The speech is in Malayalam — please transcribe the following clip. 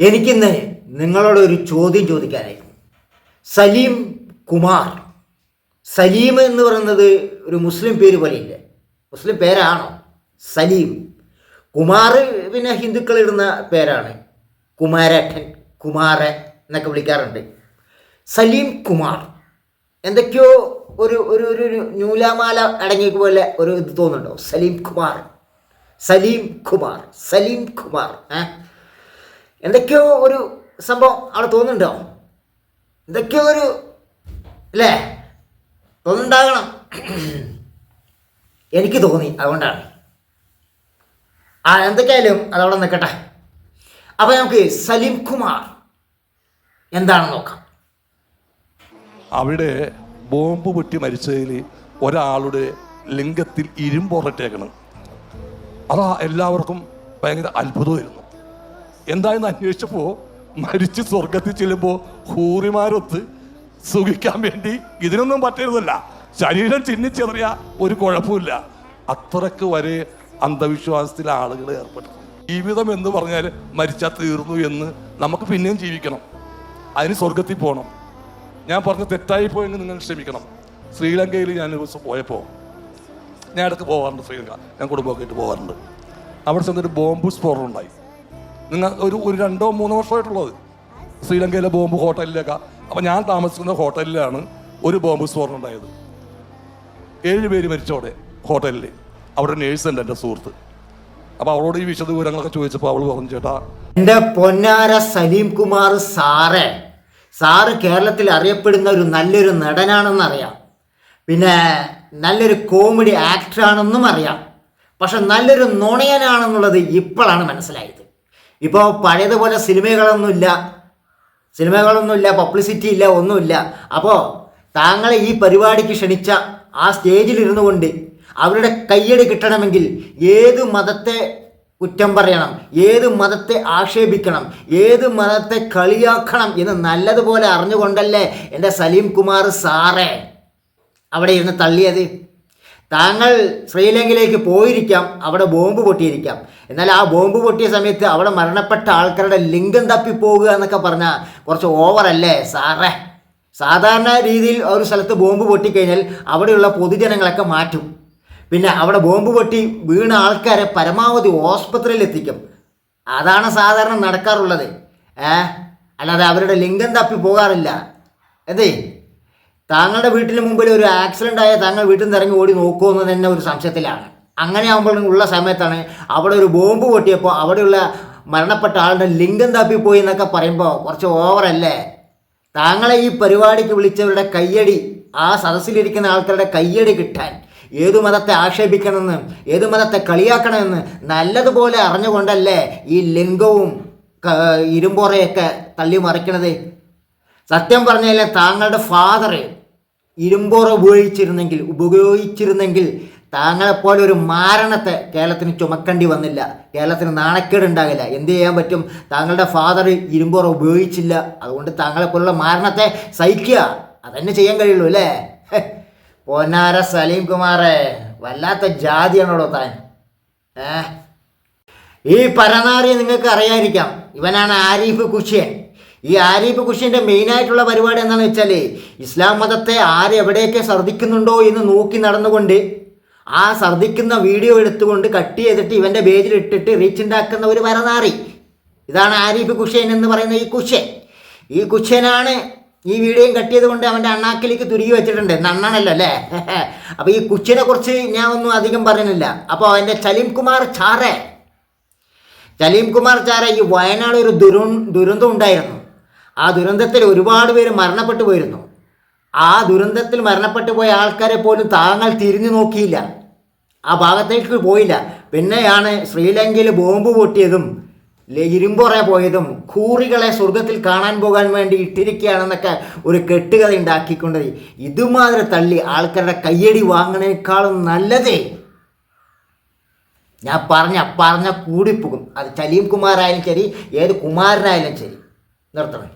എനിക്കിന്ന് നിങ്ങളോട് ഒരു ചോദ്യം ചോദിക്കാനായിരുന്നു സലീം കുമാർ. സലീം എന്ന് പറയുന്നത് ഒരു മുസ്ലിം പേര് പോലെയില്ലേ. മുസ്ലിം പേരാണോ? സലീം. കുമാർ പിന്നെ ഹിന്ദുക്കൾ ഇടുന്ന പേരാണ്. കുമാരേട്ടൻ കുമാരൻ എന്നൊക്കെ വിളിക്കാറുണ്ട്. സലീം കുമാർ. എന്തൊക്കെയോ ഒരു ഒരു ഒരു നൂലാമാല അടങ്ങിയ പോലെ ഒരു ഇത് തോന്നുന്നുണ്ടോ? സലീം കുമാർ. സലീം കുമാർ. സലീം കുമാർ. ഏ? എന്തൊക്കെയോ ഒരു സംഭവം അവിടെ തോന്നുന്നുണ്ടോ? എന്തൊക്കെയോ ഒരു അല്ലേ? തോന്നുന്നുണ്ടാകണം. എനിക്ക് തോന്നി അതുകൊണ്ടാണ്. ആ എന്തൊക്കെയായാലും അതവിടെ നിൽക്കട്ടെ. അപ്പോൾ നമുക്ക് സലീം കുമാർ എന്താണെന്ന് നോക്കാം. അവിടെ ബോംബ് പൊട്ടി മരിച്ചതിൽ ഒരാളുടെ ലിംഗത്തിൽ ഇരുമ്പുറട്ടേക്കണം അതാ എല്ലാവർക്കും ഭയങ്കര അത്ഭുതമായിരുന്നു. എന്തായെന്ന് അന്വേഷിച്ചപ്പോൾ മരിച്ച് സ്വർഗത്തിൽ ചെല്ലുമ്പോൾ ഹൂറിമാരൊത്ത് സുഖിക്കാൻ വേണ്ടി ഇതിനൊന്നും പറ്റരുതല്ല. ശരീരം ചിന്നിച്ചെറിയ ഒരു കുഴപ്പമില്ല. അത്രയ്ക്ക് വരെ അന്ധവിശ്വാസത്തിൽ ആളുകൾ ഏർപ്പെട്ടു. ജീവിതം എന്ന് പറഞ്ഞാൽ മരിച്ചാൽ തീർന്നു എന്ന് നമുക്ക് പിന്നെയും ജീവിക്കണം. അതിന് സ്വർഗത്തിൽ പോകണം ഞാൻ പറഞ്ഞ തെറ്റായി പോയെങ്കിൽ നിങ്ങൾ ക്ഷമിക്കണം. ശ്രീലങ്കയിൽ ഞാൻ ഒരു ദിവസം പോയപ്പോൾ ഞാൻ ഇടയ്ക്ക് പോകാറുണ്ട് ശ്രീലങ്ക. ഞാൻ കുടുംബമൊക്കെ ആയിട്ട് പോകാറുണ്ട് അവിടെ ചെന്നൊരു ബോംബ് സ്ഫോടനം ഉണ്ടായി. നിങ്ങൾ ഒരു ഒരു രണ്ടോ മൂന്നോ വർഷമായിട്ടുള്ളത്. ശ്രീലങ്കയിലെ ബോംബ് ഹോട്ടലിലൊക്കെ. അപ്പം ഞാൻ താമസിക്കുന്ന ഹോട്ടലിലാണ് ഒരു ബോംബ് സ്ഫോടനം ഉണ്ടായത്. ഏഴ് പേര് മരിച്ചോടെ ഹോട്ടലിൽ അവിടെ നേഴ്സ് ഉണ്ട് എന്റെ സുഹൃത്ത്. അപ്പോൾ അവളോട് ഈ വിശദ വിവരങ്ങളൊക്കെ ചോദിച്ചപ്പോൾ അവൾ പറഞ്ഞു ചേട്ടാ എന്റെ പൊന്നാര സലീം കുമാർ സാറേ സാറ് കേരളത്തിൽ അറിയപ്പെടുന്ന ഒരു നല്ലൊരു നടനാണെന്ന് അറിയാം പിന്നെ നല്ലൊരു കോമഡി ആക്ടറാണെന്നും അറിയാം. പക്ഷെ നല്ലൊരു നുണയനാണെന്നുള്ളത് ഇപ്പോഴാണ് മനസ്സിലായത്. ഇപ്പോൾ പഴയതുപോലെ സിനിമകളൊന്നുമില്ല സിനിമകളൊന്നുമില്ല പബ്ലിസിറ്റി ഇല്ല ഒന്നുമില്ല. അപ്പോൾ താങ്കളെ ഈ പരിപാടിക്ക് ക്ഷണിച്ച ആ സ്റ്റേജിൽ ഇരുന്നു കൊണ്ട് അവരുടെ കയ്യടി കിട്ടണമെങ്കിൽ ഏത് മതത്തെ കുറ്റം പറയണം ഏത് മതത്തെ ആക്ഷേപിക്കണം ഏത് മതത്തെ കളിയാക്കണം എന്ന് നല്ലതുപോലെ അറിഞ്ഞുകൊണ്ടല്ലേ എന്റെ സലീം കുമാർ സാറേ അവിടെ ഇരുന്ന് തള്ളിയത്? താങ്കൾ ശ്രീലങ്കയിലേക്ക് പോയിരിക്കാം അവിടെ ബോംബ് പൊട്ടിയിരിക്കാം. എന്നാൽ ആ ബോംബ് പൊട്ടിയ സമയത്ത് അവിടെ മരണപ്പെട്ട ആൾക്കാരുടെ ലിംഗം തപ്പിപ്പോകുക എന്നൊക്കെ പറഞ്ഞാൽ കുറച്ച് ഓവറല്ലേ? സാറേ സാധാരണ രീതിയിൽ ഒരു സ്ഥലത്ത് ബോംബ് പൊട്ടിക്കഴിഞ്ഞാൽ അവിടെയുള്ള പൊതുജനങ്ങളൊക്കെ മാറ്റും. പിന്നെ അവിടെ ബോംബ് പൊട്ടി വീണ ആൾക്കാരെ പരമാവധി ഹോസ്പിറ്റലിൽ എത്തിക്കും. അതാണ് സാധാരണ നടക്കാറുള്ളത്. ഏ? അല്ലാതെ അവരുടെ ലിംഗം തപ്പി പോകാറില്ല എന്തേ താങ്കളുടെ വീട്ടിന് മുമ്പിൽ ഒരു ആക്സിഡന്റ് ആയാൽ താങ്കൾ വീട്ടിൽ നിന്ന് ഇറങ്ങി ഓടി നോക്കുമെന്ന് തന്നെ ഒരു സംശയത്തിലാണ്. അങ്ങനെ ആകുമ്പോൾ ഉള്ള സമയത്താണ് അവിടെ ഒരു ബോംബ് പൊട്ടിയപ്പോൾ അവിടെയുള്ള മരണപ്പെട്ട ആളുടെ ലിംഗം തപ്പിപ്പോയി പോയി എന്നൊക്കെ പറയുമ്പോൾ കുറച്ച് ഓവറല്ലേ താങ്കളെ ഈ പരിപാടിക്ക് വിളിച്ചവരുടെ കയ്യടി ആ സദസ്സിലിരിക്കുന്ന ആൾക്കാരുടെ കയ്യടി കിട്ടാൻ ഏതു മതത്തെ ആക്ഷേപിക്കണമെന്ന് ഏതു മതത്തെ കളിയാക്കണമെന്ന് നല്ലതുപോലെ അറിഞ്ഞുകൊണ്ടല്ലേ ഈ ലിംഗവും ഇരുമ്പോറയൊക്കെ തള്ളി മറിക്കണത്? സത്യം പറഞ്ഞാലേ താങ്കളുടെ ഫാദർ ഇരുമ്പോറ ഉപയോഗിച്ചിരുന്നെങ്കിൽ ഉപയോഗിച്ചിരുന്നെങ്കിൽ താങ്കളെപ്പോലെ ഒരു മാരണത്തെ കേരളത്തിന് ചുമക്കേണ്ടി വന്നില്ല. കേരളത്തിന് നാണക്കേട് ഉണ്ടാകില്ല എന്ത് ചെയ്യാൻ പറ്റും? താങ്കളുടെ ഫാദർ ഇരുമ്പോറ ഉപയോഗിച്ചില്ല. അതുകൊണ്ട് താങ്കളെപ്പോലുള്ള മാരണത്തെ സഹിക്കുക. അതന്നെ ചെയ്യാൻ കഴിയുള്ളൂ അല്ലേ? പൊന്നാര സലീം കുമാറെ വല്ലാത്ത ജാതിയാണല്ലോ താൻ? ഏ? ഈ പരനാറിയെ നിങ്ങൾക്ക് അറിയാതിരിക്കാം ഇവനാണ് ആരിഫ് കുഷ്യൻ. ഈ ആരിഫ് കുഷിന്റെ മെയിനായിട്ടുള്ള പരിപാടി എന്താണെന്ന് വെച്ചാൽ ഇസ്ലാം മതത്തെ ആരെവിടെയൊക്കെ ഛർദ്ദിക്കുന്നുണ്ടോ എന്ന് നോക്കി നടന്നുകൊണ്ട് ആ ഛർദ്ദിക്കുന്ന വീഡിയോ എടുത്തുകൊണ്ട് കട്ട് ചെയ്തിട്ട് ഇവന്റെ പേജിൽ ഇട്ടിട്ട് റീച്ച് ഉണ്ടാക്കുന്ന ഒരു വരനാറി ഇതാണ് ആരിഫ് കുഷേൻ എന്ന് പറയുന്ന ഈ കുഷ്യൻ ഈ കുഷ്യനാണ് ഈ വീഡിയോയും കട്ട് ചെയ്തുകൊണ്ട് അവന്റെ അണ്ണാക്കിലേക്ക് തുരുകി വെച്ചിട്ടുണ്ട്. നണ്ണാണല്ലോ അല്ലേ? അപ്പോൾ ഈ കുഷ്യനെ കുറിച്ച് ഞാൻ ഒന്നും അധികം പറയുന്നില്ല. അപ്പോൾ അവന്റെ ചലീം കുമാർ ചാറേ. ചലീം കുമാർ ചാറേ ഈ വയനാട് ഒരു ദുരു ദുരന്തം ഉണ്ടായിരുന്നു. ആ ദുരന്തത്തിൽ ഒരുപാട് പേര് മരണപ്പെട്ടു പോയിരുന്നു. ആ ദുരന്തത്തിൽ മരണപ്പെട്ടു പോയ ആൾക്കാരെ പോലും താങ്ങൾ തിരിഞ്ഞു നോക്കിയില്ല. ആ ഭാഗത്തേക്ക് പോയില്ല. പിന്നെയാണ് ശ്രീലങ്കയിൽ ബോംബ് പൊട്ടിയതും ഇരുമ്പുറ പോയതും കൂറികളെ സ്വർഗത്തിൽ കാണാൻ പോകാൻ വേണ്ടി ഇട്ടിരിക്കുകയാണെന്നൊക്കെ ഒരു കെട്ടുകഥ ഉണ്ടാക്കിക്കൊണ്ട് ഇതുമാതിരി തള്ളി ആൾക്കാരുടെ കയ്യടി വാങ്ങണേക്കാളും നല്ലതേ. ഞാൻ പറഞ്ഞ പറഞ്ഞ കൂടിപ്പോകും. അത് ചലീം കുമാറായാലും ശരി ഏത് കുമാരനായാലും ശരി. നിർത്തണം.